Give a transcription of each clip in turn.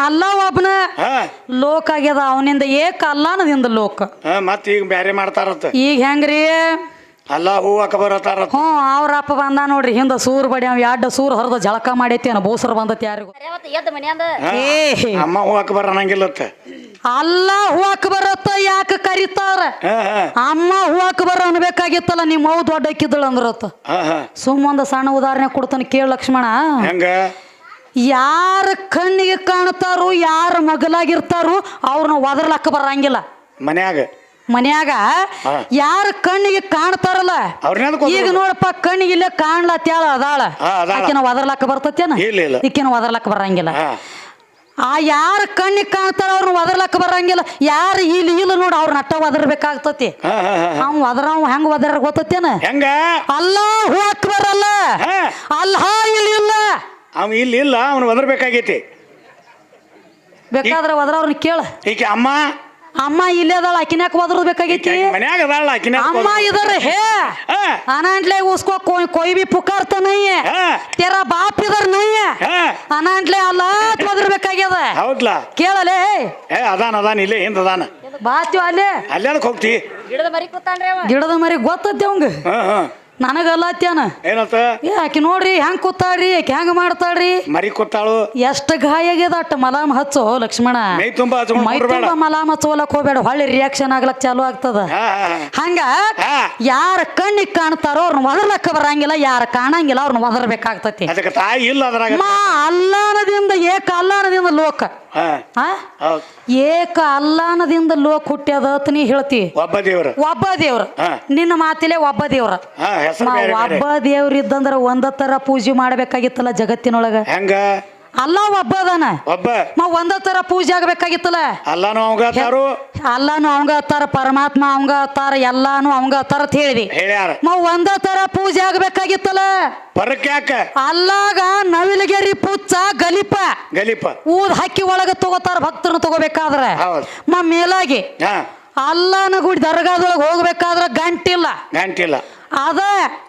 ಅಲ್ಲ ಒಬ್ನ ಹಾ. ಲೋಕ ಆಗ್ಯದ ಅವನಿಂದ ಏಕ ಅಲ್ಲನದಿಂದ ಲೋಕ. ಹಾ ಮತ್ ಈಗ ಬ್ಯಾರೆ ಮಾಡ್ತಾರತ್ತ. ಈಗ ಹೆಂಗ್ರಿ? ಅಲ್ಲ ಹೂ ಬರತಾರ ಹ್ಞೂ ಅವ್ರ ಅಪ್ಪ ಬಂದ ನೋಡ್ರಿ ಹಿಂದ ಸೂರ್ ಬಡಿ ಅವ್ ಎರಡು ಸೂರ್ ಹರಿದ ಜಳಕ ಮಾಡೈತಿ ಅನ್ನ ಬೋಸರ್ ಬಂದತಿ ಯಾರಿಗೂ. ಏ ಅಮ್ಮ ಹೂ ಹಾಕಬರ ಅನ್ನಂಗಿಲ್ಲ ಅಲ್ಲ ಅಕ್ಬರ್ ಬರತ್ತ ಯಾಕೆ ಕರಿತಾರ? ಹಾ ಹಾ. ಅಮ್ಮ ಹೂವಕ್ ಬರ ಅನ್ಬೇಕಾಗಿತ್ತಲ್ಲ ನಿಮ್ಮ ಮೌ ದೊಡ್ಡ ಅಕ್ಕಿದ್ದಳು ಅಂದ್ರತ್ತ ಹಾ ಹಾ. ಸುಮ್ಮ ಒಂದು ಸಣ್ಣ ಉದಾಹರಣೆ ಕೊಡ್ತಾನೆ ಕೇಳ ಲಕ್ಷ್ಮಣ. ಹೆಂಗ? ಯಾರ ಕಣ್ಣಿಗೆ ಕಾಣ್ತಾರೋ ಯಾರ ಮಗಲಾಗಿರ್ತಾರೋ ಅವ್ರನ್ನ ಒದರ್ಲಕ್ಕ ಬರಂಗಿಲ್ಲ. ಮನ್ಯಾಗ. ಮನ್ಯಾಗ ಯಾರ ಕಣ್ಣಿಗೆ ಕಾಣ್ತಾರಲ್ಲ ಈಗ ನೋಡಪ್ಪ ಕಣ್ಣಿಗೆ ಇಲ್ಲೇ ಕಾಣ್ಲತ್ಯಾಳ ಅದಾಳ? ನಾವು ಆಕಿನ ಒದರ್ಲಕ್ಕ ಬರ್ತತೇನ. ಈಕಿನ ಒದರ್ಲಕ್ಕ ಬರಂಗಿಲ್ಲ. ಆ ಯಾರ ಕಣ್ಣಿಗೆ ಕಾಣ್ತಾರ ಅವ್ರನ್ನ ಒದರ್ಲಕ್ಕ ಬರಂಗಿಲ್ಲ. ಯಾರು ಇಲ್ಲಿ ಇಲ್ಲ ನೋಡು ಅವ್ರ ನಟ್ಟ ಒದರ್ಬೇಕಾಗ್ತತಿ. ಅವ್ ಒದರ ಅವ್ ಹೆಂಗ್ ಒದರ ಗೊತ್ತೇನ ಅಲ್ಲ ಹೋಗಕ್ ಬರಲ್ಲ ಅಲ್ಲ. ಇಲ್ಲಿ ಇಲ್ಲ. ಅವ ಇಲ್ಲಿ ಇಲ್ಲ ಅವನು ಒದರ್ಬೇಕಾಗೈತಿ. ಬೇಕಾದ್ರೆ ಒದ್ರ ಅವ್ರನ್ನ ಕೇಳ. ಈಕೆ ಅಮ್ಮ. ಅಮ್ಮ ಇಲ್ಲೇ ಅದಾಳ ಅಕ್ಕಿನ್ಯಾಕ ಒದ್ರದ್ ಬೇಕಾಗೈತಿ? ಮನ್ಯಾಗ ಅದಾಳ ಅಮ್ಮ ಇದರ ಹೇ ಅನಾಂಟ್ಲೆ ಉಸ್ಕೋ ಕೋ- ಕೊಯ್ ಬಿ ಪುಕಾರ್ತ ನಯ್ಯ. ತೆರ ಬಾಪ್ ಇದರ್ ನೈಯ ಅನಾಂಟ್ಲೆ ಅಲ್ಲ ಒದರ್ಬೇಕಾಗ್ಯದ. ಹೌದ್ಲಾ? ಕೇಳಲೇ? ಏ ಅದಾನ ಅದಾನ ಇಲ್ಲೇ ಹಿಂದ ಅದಾನ? ಬಾತ್ಯೋ ಅಲ್ಲೇ. ಅಲ್ಲೇ ಹೋಗ್ತಿ? ಗಿಡದ ಮರಿ ಗೊತ್ತತ್ತೆ ಅವಂಗ. ಹಾ ಹಾ. ನನಗಲ್ಲ ಅತ್ಯಾನ ಏನತ್ತ ಏ ಆಕಿ ನೋಡ್ರಿ ಹೆಂಗ್ ಕೂತಾಳ್ರಿ ಆಕಿ ಹೆಂಗ್ ಮಾಡ್ತಾಳ್ರಿ? ಮರಿ ಕೊತ್ತಾಳು ಎಷ್ಟು ಗಾಯ ಆಗ್ಯದ ಅಟ್ಟ ಮಲಾಮ್ ಹಚ್ಚೋ ಲಕ್ಷ್ಮಣ. ಮೈ ತುಂಬಾ ಹಚ್ಕೊಂಡ್ ಮೈ ಕೂರ್ಬೇಡ. ತುಂಬ ಮಲಾಮ್ ಹಚ್ಚೋಲಕ್ ಹೋಗ್ಬೇಡ ಹೊಳ್ಳಿ ರಿಯಾಕ್ಷನ್ ಆಗ್ಲಕ್ ಚಾಲು ಆಗ್ತದ. ಹಾ ಹಾ ಹಾ. ಹಂಗ ಹಾ. ಯಾರ ಕಣ್ಣಿಗೆ ಕಾಣ್ತಾರೋ ಅವ್ರನ್ನ ಒದರ್ಲಕ್ಕ ಬರಂಗಿಲ್ಲ ಯಾರ ಕಾಣಂಗಿಲ್ಲ ಅವ್ರನ್ನ ಒದರ್ಬೇಕಾಗ್ತತಿ. ಅದಕ್ಕೆ ತಾಯಿ ಇಲ್ಲ ಅದ್ರಾಗ. ಮಾ ಅಲ್ಲಾನದಿಂದ ಏಕ ಅಲ್ಲಾನದಿಂದ ಲೋಕ. ಹಾ. ಆ? ಹೌದ್. ಏಕ ಅಲ್ಲಾನದಿಂದ ಲೋಕ ಹುಟ್ಟ್ಯದ ಅಂತ ನೀ ಹೇಳ್ತಿ. ಒಬ್ಬ ದೇವ್ರ. ಒಬ್ಬ ದೇವ್ರ. ಹಾ. ನಿನ್ನ ಮಾತಿಲೆ ಒಬ್ಬ ದೇವ್ರ. ಹಾ ಹೆಸರು ಮಾ ಬೇರೆ ಬೇರೆ. ಒಬ್ಬ ದೇವ್ರ ಇದ್ದಂದ್ರ ಒಂದ ತರ ಪೂಜೆ ಮಾಡ್ಬೇಕಾಗಿತ್ತಲ್ಲ ಜಗತ್ತಿನೊಳಗ? ಹೆಂಗ? ಅಲ್ಲ ಒಬ್ಬ ಅದಾನ. ಒಬ್ಬ ಮಾ ಒಂದ ತರ ಪೂಜೆ ಆಗ್ಬೇಕಾಗಿತ್ತಲ್ಲ. ಅಲ್ಲಾನು ಅವಂಗ ತಾರು ಅಲ್ಲಾನು ಅವಂಗ ಅತ್ತಾರ ಪರಮಾತ್ಮ ಅವಂಗ ಅತ್ತಾರ ಎಲ್ಲಾನು ಅವಂಗ ಅತ್ತಾರ ಅಂತ ಹೇಳಿದಿ. ಹೇಳ್ಯಾರ ಮ ಒಂದ ತರ ಪೂಜೆ ಆಗ್ಬೇಕಾಗಿತ್ತಲ್ಲ. ಪರಕ್ ಯಾಕ? ಅಲ್ಲಾಗ ನವಿಲಗೆರಿ ಪುಚ್ಚ ಗಲಿಪ. ಗಲಿಪ. ಊದ್ ಹಕ್ಕಿ ಒಳಗ ತಗೋತಾರ ಭಕ್ತರನ್ನ ತಗೋಬೇಕಾದ್ರ. ಹೌದ್. ಮ ಮೇಲಾಗಿ ಹಾ. ಅಲ್ಲನ ಗುಡಿ ದರ್ಗಾದೊಳಗೆ ಹೋಗ್ಬೇಕಾದ್ರ ಗಂಟಿಲ್ಲ. ಗಂಟಿಲ್ಲ. ಅದ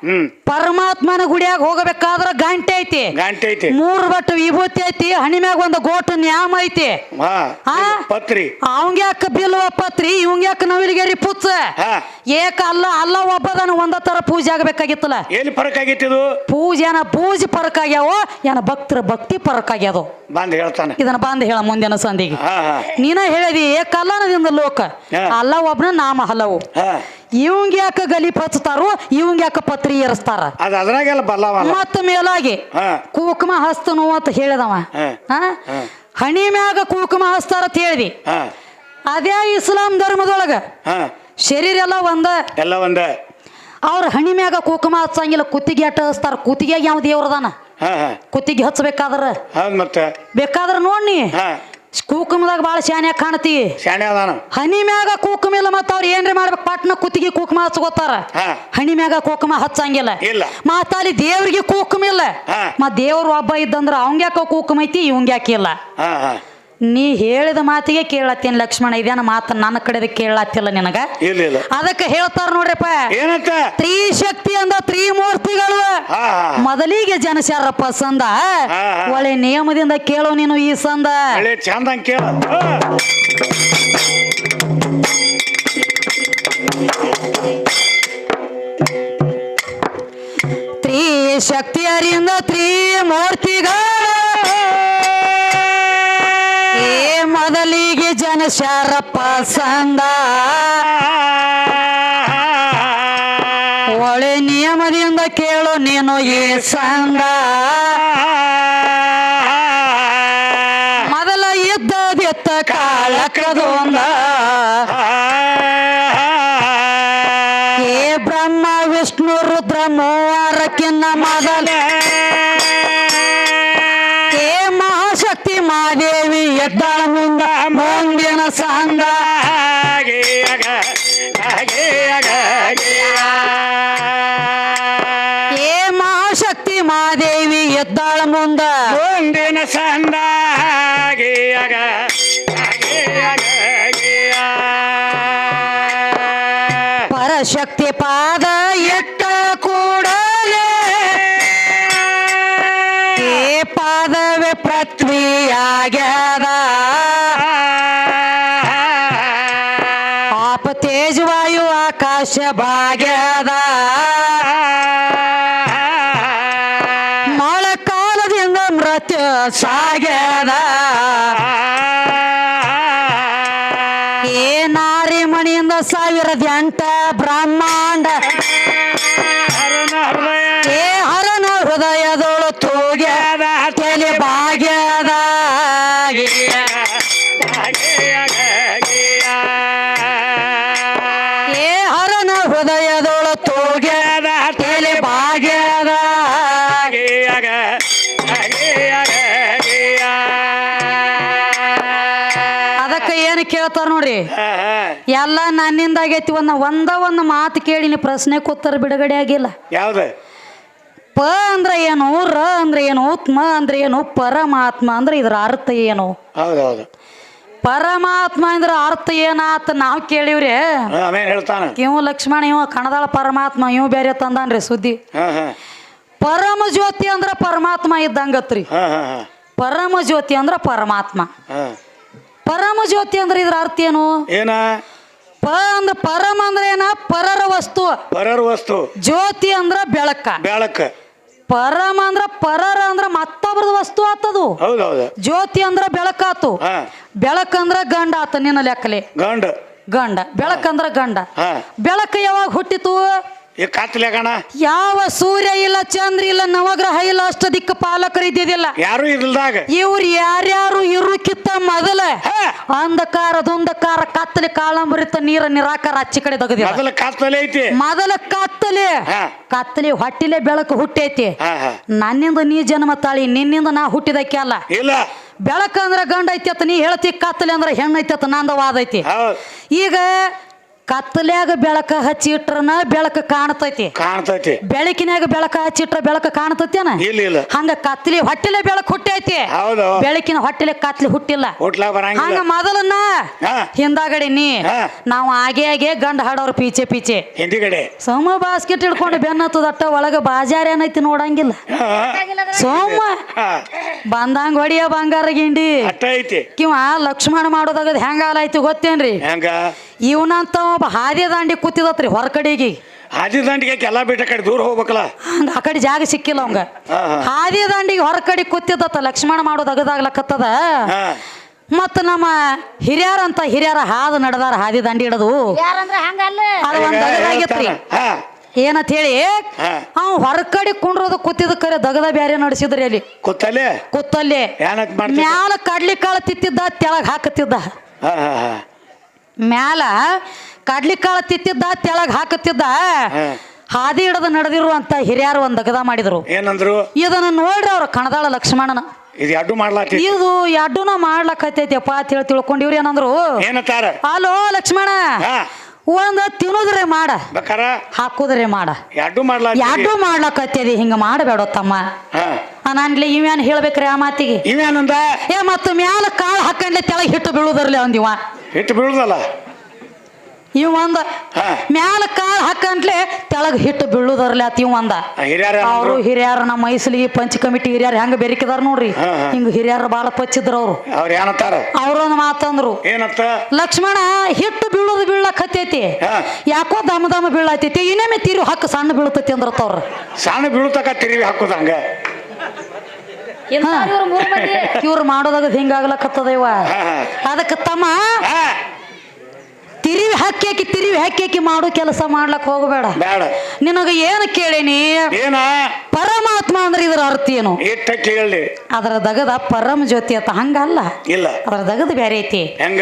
ಹ್ಮ್. ಪರಮಾತ್ಮನ ಗುಡಿಯಾಗ ಹೋಗಬೇಕಾದ್ರ ಗಂಟೆ ಐತಿ. ಗಂಟೆ ಐತಿ. ಮೂರ್ ಬಟ್ಟು ವಿಭೂತಿ ಐತಿ ಹಣಿಮ್ಯಾಗ ಒಂದು ಗೋಟು ನ್ಯಾಮ ಐತಿ. ಹಾ ಆ? ಪತ್ರಿ. ಅವಂಗ್ಯಾಕ ಬಿಲ್ವ ಪತ್ರಿ? ಇವಂಗ್ಯಾಕ ಯಾಕ ನವಿಲಿಗೆರಿ ಪುಚ್ಚ? ಹಾ. ಏಕ ಅಲ್ಲ ಅಲ್ಲ ಒಬ್ಬದನ ಒಂದ ತರ ಪೂಜೆ ಆಗಬೇಕಾಗಿತ್ತಲ್ಲ. ಎಲ್ಲಿ ಫರಕ್ ಆಗೈತಿ ಇದು ಪೂಜೆ ಏನ ಪೂಜೆ ಪರಕ್ ಆಗ್ಯಾವೋ ಏನ ಭಕ್ತರ ಭಕ್ತಿ ಪರಕ್ ಆಗ್ಯಾದೋ. ಬಂದ್ ಹೇಳ್ತಾನೆ. ಇದನ್ನ ಬಂದ್ ಹೇಳ ಮುಂದಿನ ಸಂಧಿಗೆ ಹಾ ಹಾ. ನೀನ ಹೇಳಿದಿ ಏಕಲ್ಲನದಿಂದ ಲೋಕ. ಹಾ. ಅಲ್ಲ ಒಬ್ನ ನಾಮ ಹಲವು. ಹಾ. ಇವಂಗ ಯಾಕ ಗಲೀಫ್ ಹಚ್ತಾರೋ ಇವಂಗ ಯಾಕ ಪತ್ರಿ ಏರಿಸ್ತಾರ? ಅದ ಅದ್ರಾಗೆಲ್ಲ ಮತ್ತ ಮೇಲಾಗಿ ಹಾ. ಕುಕುಮ ಹಸ್ತನು ಅಂತ ಹೇಳಿದವ. ಹಾ. ಹಾ? ಹಾ. ಹಣಿ ಮ್ಯಾಗ ಕುಕುಮ ಹಸ್ತಾರ ಅಂತ ಹೇಳಿದಿ. ಹಾ. ಅದೇ ಇಸ್ಲಾಂ ಧರ್ಮದೊಳಗ ಹಾ. ಶರೀರ ಎಲ್ಲ ಒಂದ. ಎಲ್ಲ ಒಂದ. ಅವ್ರ ಹಣಿ ಮ್ಯಾಗ ಕುಕುಮ ಹಚ್ಚಂಗಿಲ್ಲ ಕುತ್ತಿಗೆ ಅಟ್ಟ ಹಚ್ತಾರ? ಕುತ್ತಿಗೆ ಯಾವ ದೇವ್ರದಾನ ಹಾ ಹಾ. ಕುತ್ತಿಗೆ ಹಚ್ಚಬೇಕಾದ್ರ? ಹೌದ್ ಮತ್ತೆ. ಬೇಕಾದ್ರ ನೋಡ್ನಿ ಹಾ. ಕುಕುಮದಾಗ ಭಾಳ ಶಾನ್ಯಾಗ ಕಾಣ್ತಿ. ಶಾಣೆ ಅದಾನ. ಹನಿ ಮ್ಯಾಗ ಕೂಕುಮ ಇಲ್ಲ ಮತ್ತ ಅವ್ರ ಏನ್ರಿ ಮಾಡ್ಬೇಕು ಪಟ್ನ ಕುತ್ತಿಗೆ ಕೂಕುಮ ಹಚ್ಕೋತಾರ. ಹನಿ ಮ್ಯಾಗ ಕೂಕುಮ ಹಚ್ಚಂಗಿಲ್ಲ. ಇಲ್ಲ. ಮತ್ತ ಅಲ್ಲಿ ದೇವ್ರಿಗೆ ಕೂಕುಮ ಇಲ್ಲ. ಮತ್ತ ಮತ್ ದೇವ್ರ ಒಬ್ಬ ಇದ್ದಂದ್ರ ಅವಂಗ್ಯಾಕ ಕೂಕುಮ ಐತಿ ಇವಂಗ ಯಾಕಿಲ್ಲ ಹಾ ಹಾ. ನೀ ಹೇಳಿದ ಮಾತಿಗೆ ಕೇಳತ್ತೀನಿ ಲಕ್ಷ್ಮಣ ಇದೇನ ಮಾತ ನನ್ನ ಕಡೆದ ಕೇಳತ್ತಿಲ್ಲ ನಿನಗ? ಇಲ್ಲ ಇಲ್ಲ. ಅದಕ್ಕೆ ಹೇಳ್ತಾರ ನೋಡ್ರಿಪ್ಪ. ಏನಂತ? ತ್ರಿಶಕ್ತಿ ಅಂದ ತ್ರಿಮೂರ್ತಿಗಳು. ಮೊದಲಿಗೆ ಜನಸ್ಯಾರಪ್ಪ ಸಂದ ಒಳ್ಳೆ ನಿಯಮದಿಂದ ಕೇಳು ನೀನು ಈ ಸಂದ. ಚಂದ ಕೇಳ. ತ್ರೀ ತ್ರಿಮೂರ್ತಿಗಳು. ಮೊದಲಿಗೆ ಶಾರಪ್ಪ ಸಂದ ಒಳ್ಳೆ ನಿಯಮದಿಂದ ಕೇಳು ನೀನು ಈ ಸಂದ ಮೊದಲ ಇದ್ದದಿತ್ತ ಒಂದ ಏ ಬ್ರಹ್ಮ, ವಿಷ್ಣು, ರುದ್ರ ಮೂವರಕ್ಕಿನ್ನ ಮೊದಲ. ಏ ಮಹಾಶಕ್ತಿ ಮಾದೇವಿ ಎದ್ದಾಳ ಮುಂದ ಮುಂದಿನ ಸಂದ ಏ ಮಹಾಶಕ್ತಿ ಮಾದೇವಿ ಎದ್ದಾಳ ಮುಂದ. ಮುಂದಿನ ಸಂದ ಪರಶಕ್ತಿ ಪಾದ ಎಟ್ಟ ಆಕಾಶ ಭಾಗ್ಯದ ಮಳೆಕಾಲದಿಂದ ಮೃತ್ಯು ಸಾಗ್ಯದ. ಏ ನಾರಿ ಮಣಿಯಿಂದ ಸಾವಿರದ ಎಂಟ ಬ್ರಹ್ಮಾಂಡ ಹೃದಯದೊಳು ತೋಗ್ಯದ ತಲೆ ಭಾಗ್ಯದ ಅದಕ್ಕೆ ಏನು ಕೇಳ್ತಾರ ನೋಡ್ರಿ? ಎಲ್ಲ ನನ್ನಿಂದ ಆಗೈತಿ ಒಂದ ಒಂದ ಒಂದು ಮಾತು ಕೇಳಿ ನೀ ಪ್ರಶ್ನೆ ಕೂತಾರ ಬಿಡುಗಡೆ ಆಗಿಲ್ಲ. ಯಾವ್ದು? ಪ ಅಂದ್ರೆ ಏನು ರ ಅಂದ್ರೆ ಏನು ಉತ್ಮ ಅಂದ್ರೆ ಏನು ಪರಮಾತ್ಮ ಅಂದ್ರೆ ಇದರ ಅರ್ಥ ಏನು? ಹೌದೌದು. ಪರಮಾತ್ಮ ಅಂದ್ರೆ ಅರ್ಥ ಏನಾತ ನಾವು ಕೇಳಿವ್ರಿ. ಹೇಳ್ತಾನ. ಇವ ಲಕ್ಷ್ಮಣ ಇವ ಕಣದಾಳ ಪರಮಾತ್ಮ ಇವ ಬೇರೆ ತಂದಾನ್ರಿ ಸುದ್ದಿ. ಹಾ ಹಾ. ಪರಮ ಜ್ಯೋತಿ ಅಂದ್ರ ಪರಮಾತ್ಮ ಇದ್ದಂಗತ್ರಿ. ಹಾ ಹಾ ಹಾ. ಪರಮ ಜ್ಯೋತಿ ಅಂದ್ರ ಪರಮಾತ್ಮ. ಹಾ. ಪರಮ ಜ್ಯೋತಿ ಅಂದ್ರೆ ಇದ್ರ ಅರ್ಥ ಏನು? ಏನ? ಪ ಅಂದ್ರ ಪರಮ ಅಂದ್ರ ಏನ? ಪರರ ವಸ್ತು. ಪರರ ವಸ್ತು. ಜ್ಯೋತಿ ಅಂದ್ರ ಬೆಳಕ. ಬೆಳಕ. ಪರಮ ಅಂದ್ರ ಪರರ ಅಂದ್ರ ಮತ್ತೊಬ್ರದ ವಸ್ತು ಆತದು. ಹೌದೌದು. ಜ್ಯೋತಿ ಅಂದ್ರ ಬೆಳಕಾತು. ಹಾ. ಬೆಳಕಂದ್ರ ಗಂಡ ಆತ ನಿನ್ನ ಲೆಕ್ಕಲೆ ಗಂಡ. ಗಂಡ. ಬೆಳಕಂದ್ರ ಗಂಡ. ಬೆಳಕ ಬೆಳಕು ಯಾವಾಗ ಹುಟ್ಟಿತು? ಈ ಯಾವ ಸೂರ್ಯ ಇಲ್ಲ ಚಂದ್ರ ಇಲ್ಲ ನವಗ್ರಹ ಇಲ್ಲ ಅಷ್ಟ ದಿಕ್ಕ ಪಾಲಕರು ಇದ್ದಿದ್ದಿಲ್ಲ. ಯಾರು ಇಲ್ದಾಗ ಇವ್ರು ಯಾರ್ಯಾರು ಇರುಕಿತ್ತ ಮೊದಲ ಹಾ. ಅಂಧಕಾರ ದುಂಧಕಾರ ಕತ್ತಲೆ ಕಾಳಂಬರಿತ ನೀರ ನಿರಾಕಾರ ಅಚ್ಚಿ ಕಡೆ ತಗದಿ ಮೊದಲ ಕತ್ತಲೆ ಐತಿ. ಮೊದಲ ಕತ್ತಲೆ ಹೊಟ್ಟಿಲೆ ಬೆಳಕು ಹುಟ್ಟೈತಿ. ನನ್ನಿಂದ ನೀ ಜನ್ಮ ತಾಳಿ ನಿನ್ನಿಂದ ನಾ ಹುಟ್ಟಿದಕ್ಕೆ ಅಲ್ಲ. ಇಲ್ಲ. ಬೆಳಕ ಅಂದ್ರ ಗಂಡ ಐತಿ ಅತ್ತ ನೀ ಹೇಳ್ತಿ ಕತ್ತಲೆ ಅಂದ್ರ ಹೆಣ್ಣು ಐತಿ ಅತ್ತ ನಂದ ವಾದ ಐತಿ. ಹೌದ್. ಈಗ ಕತ್ತಲ್ಯಾಗ ಬೆಳಕ ಹಚ್ಚಿಟ್ರನ ಬೆಳಕ ಕಾಣತೈತಿ. ಕಾಣ್ತೈತಿ. ಬೆಳಕಿನ್ಯಾಗ ಬೆಳಕ ಹಚ್ಚಿಟ್ರ ಬೆಳಕ ಕಾಣ್ತೈತೇನ? ಇಲ್ಲ ಇಲ್ಲ. ಹಂಗ ಕತ್ತಲಿ ಹೊಟ್ಟೆಲೆ ಬೆಳಕು ಹುಟ್ಟೈತಿ. ಹೌದು. ಬೆಳಕಿನ ಹೊಟ್ಟೆಲೆ ಕತ್ತಲಿ ಹುಟ್ಟಿಲ್ಲ. ಹೋಟ್ಲ ಹಂಗ ಬರಂಗಿಲ್ಲ ಮೊದಲನ್ನ ಹಿಂದಾಗಡೆ ನೀ. ನಾವು ಆಗೆ ಆಗೇ ಗಂಡ ಹಾಡೋರು ಪೀಚೆ ಪೀಚೆ. ಹಿಂದಿಗಡೆ. ಸೋಮ ಬಾಸ್ಕೆಟ್ ಹಿಡ್ಕೊಂಡು ಬೆನ್ನತ್ತದಟ್ಟ ಒಳಗ ಬಾಜಾರ್ ಏನೈತಿ ನೋಡಂಗಿಲ್ಲ. ಹಾ, ಸೋಮ ಹಾ. ಬಂದಂಗ ಹೊಡಿಯ ಬಂಗಾರ ಗಿಂಡಿ. ಅಟ್ಟ ಐತಿ. ಕಿವ ಲಕ್ಷ್ಮಣ ಮಾಡೋದಾಗ ಹೆಂಗಾಲೈತಿ ಗೊತ್ತೇನ್ರಿ? ಹೆಂಗ? ಇವನಂತ ಒಬ್ಬ ಹಾದಿ ದಾಂಡಿ ಕೂತಿದತ್ರಿ ಹೊರಕಡೆಗೆ. ಹಾದಿ ದಾಂಡಿಗೆ ಎಲ್ಲ ಬಿಟ್ಟ ಕಡೆ ದೂರ ಹೋಗ್ಬೇಕಲ್ಲ? ಆ ಕಡೆ ಜಾಗ ಸಿಕ್ಕಿಲ್ಲ ಅವಂಗ. ಹಾದಿ ದಾಂಡಿಗೆ ಹೊರಕಡೆ ಕೂತಿದತ್ತ ಕೂತಿದ್ದತ್ತ ಲಕ್ಷ್ಮಣ ಮಾಡೋದು ಅಗದಾಗ್ಲಕತ್ತದ. ಮತ್ತ ನಮ್ಮ ಹಿರಿಯರಂತ ಹಿರಿಯರ ಹಾದು ನಡೆದಾರ ಹಾದಿ ದಾಂಡಿ ಹಿಡದು. ಏನತ್ ಅದು ಒಂದ್ ದಗದಾಗೈತ್ರಿ ಏನಂತ ಹೇಳಿ. ಅವ್ ಹೊರಕಡೆ ಕುಂಡ್ರದ ಕುಂಡ್ರೋದು ಕೂತಿದ ಕರೆ ದಗದ ಬ್ಯಾರೆ ನಡೆಸಿದ್ರಿ ಅಲ್ಲಿ. ಕೂತಲ್ಲೇ? ಮಾಡ್ತಿದ್ದ? ಮ್ಯಾಲ ಕಡ್ಲಿ ಕಾಳು ತಿತ್ತಿದ್ದ ತೆಳಗ್ ಹಾಕತ್ತಿದ್ದ. ಹಾ ಹಾ ಹಾ. ಮ್ಯಾಲ ಕಡ್ಲಿ ಕಾಳು ತಿತ್ತಿದ್ದ ತೆಳಗ್ ಹಾಕತ್ತಿದ್ದ. ಹಾದಿ ಹಿಡದ ನಡೆದಿರುವಂತ ಹಿರಿಯರು ಒಂದ್ ದಗದ ಮಾಡಿದ್ರು. ಏನಂದ್ರು? ಇದನ್ನ ನೋಡ್ರಿ ಅವ್ರ ಕಣದಾಳ ಲಕ್ಷ್ಮಣನ. ಇದು ಅಡ್ಡು ಮಾಡ್ಲಾತಿ ಇದು ಎಡ್ಡುನ ಅಂತ ಹೇಳಿ ತಿಳ್ಕೊಂಡಿವ್ರಿ ಏನಂದ್ರು. ಅಲೋ ಲಕ್ಷ್ಮಣ ಒಂದ್ ತಿನ್ನೋದ್ರೆ ಮಾಡ. ಬೇಕಾರ? ಹಾಕುದ್ರೆ ಮಾಡ. ಅಡ್ಡು ಮಾಡ್ಲಾತಿ ಎಡ್ಡು ಮಾಡ್ಲಕತ್ತೇದಿ ಹಿಂಗ ಮಾಡಬೇಡ ತಮ್ಮ. ನಾನ್ಲಿ ಇವೇನ್ ಹೇಳ್ಬೇಕ್ರಿ ಆ ಮಾತಿಗೆ. ಇವೇನಂದ ಏ ಮತ್ತ ಮ್ಯಾಲ ಕಾಳು ಹಾಕಂಡ್ಲೆ ತೆಳಗ್ ಹಿಟ್ಟು ಬೀಳುದರ್ಲಿ ಅಂದಿವ. ಹಿಟ್ಟು ಬೀಳುದಲ್ಲ? ಇವ್ ಒಂದ. ಹಾ. ಮ್ಯಾಲ ಕಾಳು ಹಾಕಂತ್ಲೆ ತೆಳಗ್ ಹಿಟ್ಟು ಬೀಳುದರ್ಲಿ ಅತ್ ಇವ್ ಒಂದ. ಹಿರಿಯರ ಅವರು ಹಿರಿಯರ ನಮ್ಮ ಮೈಸಲಿಗೆ ಪಂಚ ಕಮಿಟಿ ಹಿರಿಯರ್ ಹೆಂಗ ಬೆರಿಕಿದಾರ ನೋಡ್ರಿ. ಹಾ, ಹಾ. ಹಿಂಗ ಹಿರಿಯರ ಬಾಳ ಪಚ್ಚಿದ್ರ ಅವ್ರು. ಅವ್ರ ಅವ್ರೊಂದ್ ಮಾತಂದ್ರು. ಲಕ್ಷ್ಮಣ ಹಿಟ್ಟು ಬೀಳುದು ಬೀಳಕ್ ಹತ್ತೈತಿ ಹಾ. ಯಾಕೋ ದಮ ದಮ ಬೀಳತೈತಿ ಇನ್ನೊಮ್ಮೆ ತೀರು ಹಕ್ಕ ಸಣ್ಣ ಬೀಳ್ತೈತಿ ತವ್ರ ಸಣ್ಣ ಬೀಳುತ್ತಕ ತಿರುವಿ ಹಾಕುದಂಗ ಇವ್ರು ಮೂರ್ ಮಂದಿ? ಇವ್ರು ಮಾಡೋದಾಗ ಹಿಂಗಾಗ್ಲಕತ್ತದ ಇವ. ಅದಕ್ಕೆ ತಮ್ಮ ತಿರಿವಿ ಹಾಕಿ ತಿರಿವಿ ಹಾಕಿ ಮಾಡೋ ಕೆಲಸ ಮಾಡ್ಲಕ್ ಹೋಗಬೇಡ. ಬೇಡ. ನಿನಗ ಏನು ಕೇಳಿನಿ? ಏನ? ಪರಮಾತ್ಮ ಅಂದ್ರೆ ಇದ್ರ ಅರ್ಥ ಏನು? ಇಟ್ಟ ಕೇಳಿ ಅದರ ದಗದ ಪರಮ ಜ್ಯೋತಿ ಅಂತ ಹಂಗಲ್ಲ. ಇಲ್ಲ. ಅದರ ದಗದ ಬೇರೆ ಐತಿ. ಹೆಂಗ?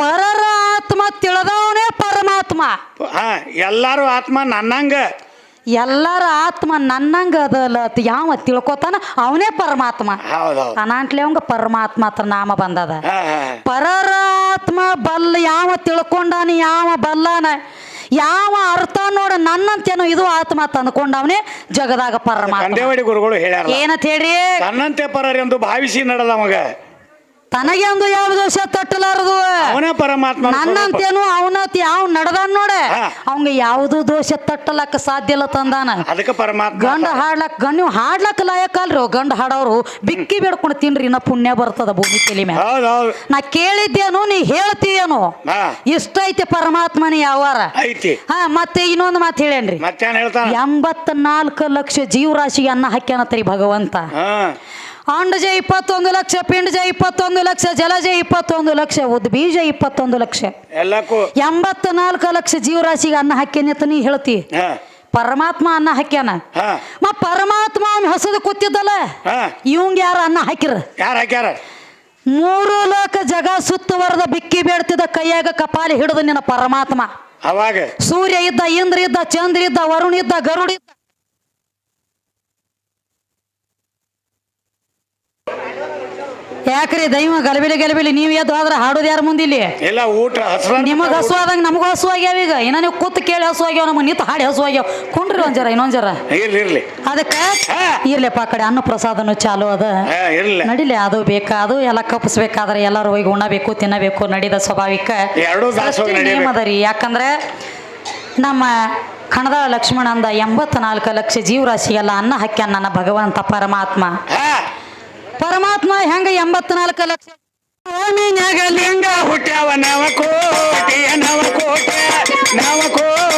ಪರರ ಆತ್ಮ ತಿಳದವನೇ ಪರಮಾತ್ಮ. ಹಾ ಎಲ್ಲಾರು ಆತ್ಮ ನನ್ನಂಗ. ಎಲ್ಲರ ಆತ್ಮ ನನ್ನಂಗ ಅದಲ್ಲ ಅಂತ ಯಾವ ತಿಳ್ಕೊತಾನ? ಅವನೇ ಪರಮಾತ್ಮ. ಹೌದೌದು. ಅನಾಂಟ್ಲೆ ಅವಂಗ ಪರಮಾತ್ಮ ಹತ್ರ ನಾಮ ಬಂದದ. ಪರರ ಆತ್ಮ ಬಲ್ಲ ಯಾವ ತಿಳ್ಕೊಂಡಾನ ಯಾವ ಬಲ್ಲಾನ ಯಾವ ಅರ್ಥ ನೋಡ ನನ್ನಂತೇನೋ ಇದು ಆತ್ಮ ತಂದ್ಕೊಂಡವನೇ ಜಗದಾಗ ಪರಮಾತ್ಮ. ಗುರುಗಳು ಹೇಳ್ಯಾರ ಏನಂತ ಹೇಳ್ರಿ? ತನ್ನಂತೆ ಪರರೆಂದು ಭಾವಿಸಿ ನಡೆದ ಮಗ ತನಗೆ ಒಂದು ಯಾವ ದೋಷ ತಟ್ಟಲಾರದು? ಅವನೇ ಪರಮಾತ್ಮ ನನ್ನಂತೇನು ಅವನತಿ ಯಾವ ನಡ್ದಾನ್ ನೋಡ. ಅವಂಗ ಯಾವುದು ದೋಷ ತಟ್ಟಲಕ್ಕ ಸಾಧ್ಯ ಇಲ್ಲ ತಂದಾನ. ಅದಕ್ಕೆ ಪರಮಾತ್ಮ ಗಂಡ ಹಾಡ್ಲಕ್ ಗಂಡ ನೀವು ಹಾಡ್ಲಕ್ ಲಾಯಕ್ ಅಲ್ರಿ ಗಂಡ ಹಾಡೋರು. ಬಿಕ್ಕಿ ಬೇಡ್ಕೊಂಡು ತಿನ್ರಿ ಇನ್ನ ಪುಣ್ಯ ಬರ್ತದ ಭೂಮಿ ತಲೆ ಮೇಲೆ ನಾ ಕೇಳಿದ್ದೇನು ನೀ ಹೇಳ್ತೀಯೇನು? ಇಷ್ಟ ಐತಿ ಪರಮಾತ್ಮನ ಯಾವಾರ ಹಾ ಮತ್ತೆ ಇನ್ನೊಂದು ಮಾತು ಹೇಳೇನ್ರಿ? ಎಂಬತ್ನಾಲ್ಕು ಲಕ್ಷ ಜೀವರಾಶಿಗೆ ಅನ್ನ ಹಾಕ್ಯಾನತ್ರಿ ಭಗವಂತ. ಅಂಡಜ ಇಪ್ಪತ್ತೊಂದು ಲಕ್ಷ ಪಿಂಡಜ ಇಪ್ಪತ್ತೊಂದು ಲಕ್ಷ ಜಲಜ ಇಪ್ಪತ್ತೊಂದು ಲಕ್ಷ ಉದ್ ಬೀಜ ಇಪ್ಪತ್ತೊಂದು ಲಕ್ಷ. ಎಲ್ಲಕ್ಕೂ. ಎಂಬತ್ನಾಲ್ಕು ಲಕ್ಷ ಜೀವರಾಶಿಗೆ ಅನ್ನ ಹಾಕ್ಯಾನ ಅಂತ ನೀ ಹೇಳ್ತಿ. ಪರಮಾತ್ಮ ಅನ್ನ ಹಾಕ್ಯಾನ. ಮ ಪರಮಾತ್ಮ ಅವ್ನ ಹಸದು ಕೂತಿದ್ದಲ್ಲ. ಇವಂಗ ಯಾರ ಅನ್ನ ಹಾಕಿರ ಯಾರು ಹಾಕ್ಯಾರ? ಮೂರು ಲೋಕ ಜಗ ಸುತ್ತುವರೆದ ಬಿಕ್ಕಿ ಬೇಡ್ತಿದ್ದ ಕೈಯಾಗ ಕಪಾಲಿ ಹಿಡಿದು ನಿನ್ನ ಪರಮಾತ್ಮ. ಅವಾಗ? ಸೂರ್ಯ ಇದ್ದ ಇಂದ್ರ ಇದ್ದ ಚಂದ್ರ ಇದ್ದ ವರುಣ ಇದ್ದ ಗರುಡ ಇದ್ದ. ಯಾಕ್ರಿ ದೈವ ಗಲಬಿಲಿ ಗಲಬಿಲಿ ನೀವು ಎದ್ದು ಆದ್ರೆ ಹಾಡೋದು ಯಾರ ಮುಂದಿಲ್ಲಿ ಇಲ್ಲ? ಊಟ ಹಸ್ರ ನಿಮಗ್ ಹಸು ಆದಂಗ ನಮಗೂ ಹಸು ಆಗ್ಯಾವ ಈಗ. ಇನ್ನ ನೀವು ಕೂತ್ ಕೇಳಿ ಹಸು ಆಗ್ಯಾವ ನಮಗೆ ನಿಂತು ಹಾಡಿ ಹಸು ಆಗ್ಯಾವ. ಕುಂಡ್ರಿ ಒಂದ್ ಜರ ಇನ್ನೊಂದ್ ಜರ ಇರ್ಲಿ ಇರ್ಲಿ. ಅದಕ್ಕ. ಇರ್ಲಿಪ್ಪ ಆ ಕಡೆ ಅನ್ನ ಪ್ರಸಾದನು ಚಾಲು ಅದ. ಹಾ ಇರ್ಲಿ. ನಡಿಲಿ ಅದು ಬೇಕಾ ಅದು ಎಲ್ಲ ಕಪ್ಪಿಸ್ಬೇಕಾದ್ರೆ ಎಲ್ಲರೂ ಹೋಗಿ ಉಣ್ಣಬೇಕು ತಿನ್ನಬೇಕು ನಡಿದ ಸ್ವಾಭಾವಿಕ. ಎರಡೂ ದಾಸೋಹ ಸೃಷ್ಟಿ ನಡೀಬೇಕು. ನಿಯಮ ಅದ ರೀ ಯಾಕಂದ್ರೆ ನಮ್ಮ ಕಣದ ಲಕ್ಷ್ಮಣ ಅಂದ ಎಂಬತ್ನಾಲ್ಕು ಲಕ್ಷ ಜೀವರಾಶಿಗೆಲ್ಲ ಅನ್ನ ಹಾಕ್ಯಾನ ನನ್ನ ಭಗವಂತ ಪರಮಾತ್ಮ. ಹಾ. ಪರಮಾತ್ಮ ಹೆಂಗ ಎಂಬತ್ನಾಲ್ಕು ಲಕ್ಷ ಲಿಂಗ ಹುಟ್ಟ್ಯಾವ ನವ ಕೋಟಿ ನವ ಕೋಟಿ